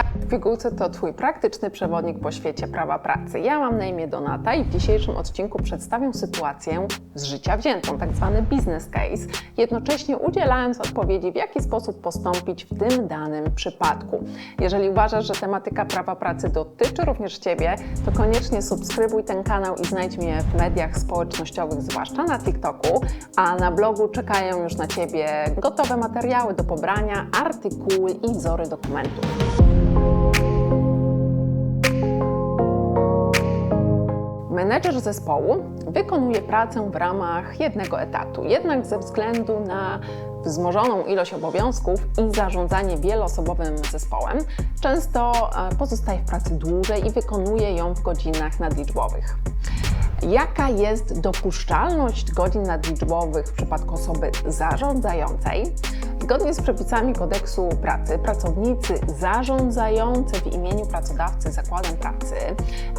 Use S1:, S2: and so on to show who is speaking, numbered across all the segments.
S1: w pigułce to Twój praktyczny przewodnik po świecie prawa pracy. Ja mam na imię Donata i w dzisiejszym odcinku przedstawię sytuację z życia wziętą, tak zwany business case, jednocześnie udzielając odpowiedzi, w jaki sposób postąpić w tym danym przypadku. Jeżeli uważasz, że tematyka prawa pracy dotyczy również Ciebie, to koniecznie subskrybuj ten kanał i znajdź mnie w mediach społecznościowych, zwłaszcza na TikToku, a na blogu czekają już na Ciebie gotowe materiały do pobrania, artykuły i wzory dokumentów. Menedżer zespołu wykonuje pracę w ramach jednego etatu, jednak ze względu na wzmożoną ilość obowiązków i zarządzanie wieloosobowym zespołem, często e, pozostaje w pracy dłużej i wykonuje ją w godzinach nadliczbowych. Jaka jest dopuszczalność godzin nadliczbowych w przypadku osoby zarządzającej? Zgodnie z przepisami kodeksu pracy, pracownicy zarządzający w imieniu pracodawcy zakładem pracy,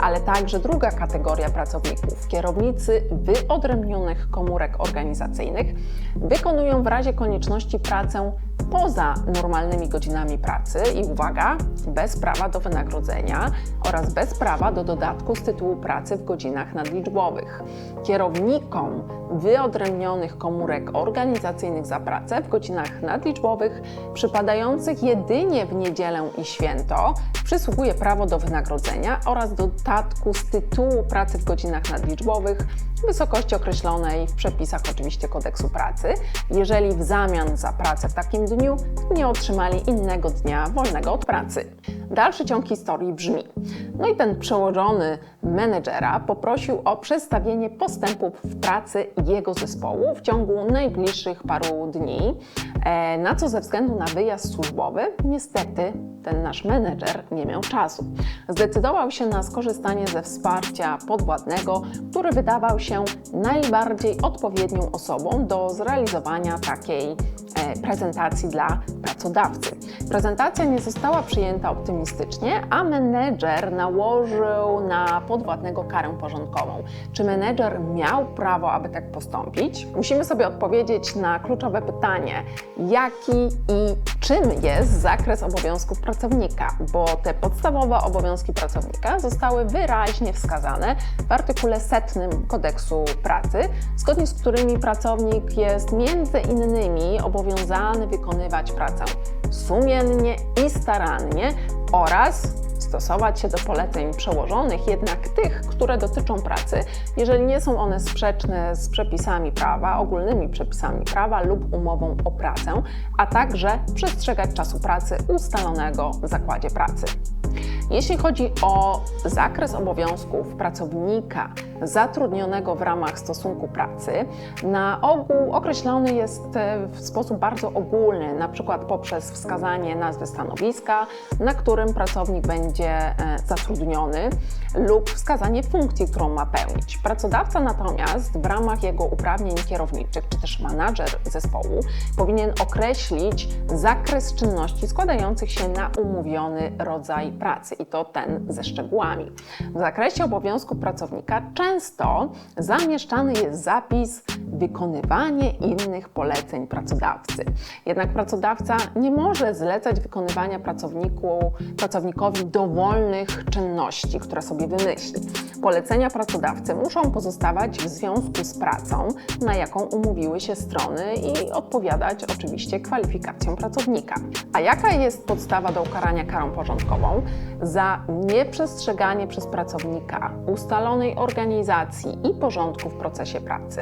S1: ale także druga kategoria pracowników, kierownicy wyodrębnionych komórek organizacyjnych, wykonują w razie konieczności pracę poza normalnymi godzinami pracy i uwaga, bez prawa do wynagrodzenia oraz bez prawa do dodatku z tytułu pracy w godzinach nadliczbowych. Kierownikom wyodrębnionych komórek organizacyjnych za pracę w godzinach nadliczbowych przypadających jedynie w niedzielę i święto przysługuje prawo do wynagrodzenia oraz dodatku z tytułu pracy w godzinach nadliczbowych w wysokości określonej w przepisach oczywiście kodeksu pracy, jeżeli w zamian za pracę w takim dniu nie otrzymali innego dnia wolnego od pracy. Dalszy ciąg historii brzmi: No i ten przełożony menedżera poprosił o przedstawienie postępów w pracy jego zespołu w ciągu najbliższych paru dni, e, na co ze względu na wyjazd służbowy niestety ten nasz menedżer nie miał czasu. Zdecydował się na skorzystanie ze wsparcia podwładnego, który wydawał się najbardziej odpowiednią osobą do zrealizowania takiej e, prezentacji dla pracodawcy. Prezentacja nie została przyjęta optymistycznie, a menedżer nałożył na podwładnego karę porządkową. Czy menedżer miał prawo, aby tak postąpić? Musimy sobie odpowiedzieć na kluczowe pytanie: jaki i czym jest zakres obowiązków pracownika? Bo te podstawowe obowiązki pracownika zostały wyraźnie wskazane w artykule setnym kodeksu pracy, zgodnie z którymi pracownik jest między innymi obowiązany wykonywać pracę sumiennie i starannie oraz stosować się do poleceń przełożonych, jednak tych, które dotyczą pracy, jeżeli nie są one sprzeczne z przepisami prawa, ogólnymi przepisami prawa lub umową o pracę, a także przestrzegać czasu pracy ustalonego w zakładzie pracy. Jeśli chodzi o zakres obowiązków pracownika zatrudnionego w ramach stosunku pracy, na ogół określony jest e, w sposób bardzo ogólny, na przykład poprzez wskazanie nazwy stanowiska, na którym pracownik będzie e, zatrudniony lub wskazanie funkcji, którą ma pełnić. Pracodawca natomiast w ramach jego uprawnień kierowniczych, czy też menadżer zespołu, powinien określić zakres czynności składających się na umówiony rodzaj pracy i to ten ze szczegółami. W zakresie obowiązków pracownika często zamieszczany jest zapis wykonywanie innych poleceń pracodawcy. Jednak pracodawca nie może zlecać wykonywania pracowniku, pracownikowi dowolnych czynności, które sobie wymyśli. Polecenia pracodawcy muszą pozostawać w związku z pracą, na jaką umówiły się strony i odpowiadać oczywiście kwalifikacjom pracownika. A jaka jest podstawa do ukarania karą porządkową? Za nieprzestrzeganie przez pracownika ustalonej organizacji i porządku w procesie pracy,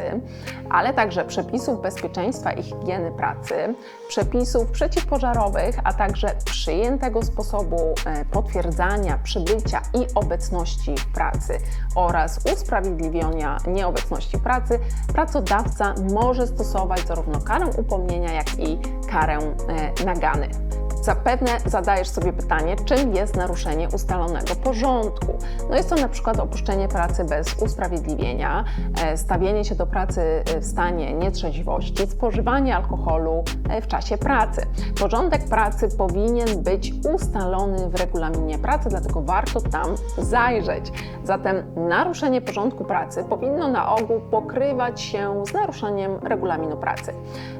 S1: ale także przepisów bezpieczeństwa i higieny pracy, przepisów przeciwpożarowych, a także przyjętego sposobu e, potwierdzania przybycia i obecności pracy oraz usprawiedliwienia nieobecności pracy, pracodawca może stosować zarówno karę upomnienia, jak i karę e, nagany. Zapewne zadajesz sobie pytanie, czym jest naruszenie ustalonego porządku. No jest to na przykład opuszczenie pracy bez usprawiedliwienia, e, stawienie się do pracy e, w stanie nietrzeźwości, spożywanie alkoholu e, w czasie pracy. Porządek pracy powinien być ustalony w regulaminie pracy, dlatego warto tam zajrzeć. Zatem naruszenie porządku pracy powinno na ogół pokrywać się z naruszeniem regulaminu pracy.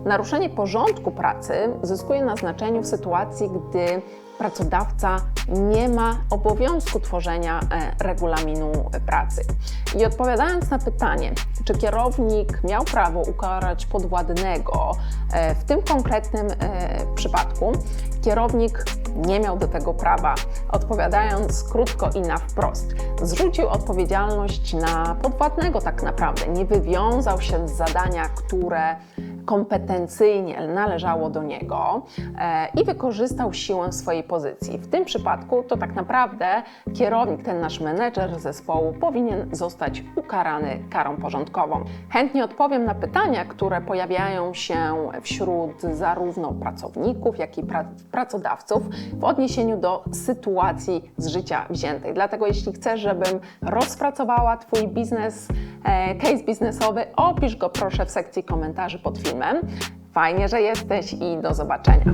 S1: Naruszenie porządku pracy zyskuje na znaczeniu w sytuacji, gdy pracodawca nie ma obowiązku tworzenia e, regulaminu pracy. I odpowiadając na pytanie, czy kierownik miał prawo ukarać podwładnego e, w tym konkretnym e, przypadku, kierownik nie miał do tego prawa. Odpowiadając krótko i na wprost, zrzucił odpowiedzialność na podwładnego tak naprawdę. Nie wywiązał się z zadania, które kompetencyjnie należało do niego e, i wykorzystał siłę swojej pozycji. W tym przypadku to tak naprawdę kierownik, ten nasz menedżer zespołu powinien zostać ukarany karą porządkową. Chętnie odpowiem na pytania, które pojawiają się wśród zarówno pracowników, jak i pra pracodawców w odniesieniu do sytuacji z życia wziętej. Dlatego jeśli chcesz, żebym rozpracowała Twój biznes, e, case biznesowy, opisz go proszę w sekcji komentarzy pod filmem. Fajnie, że jesteś i do zobaczenia.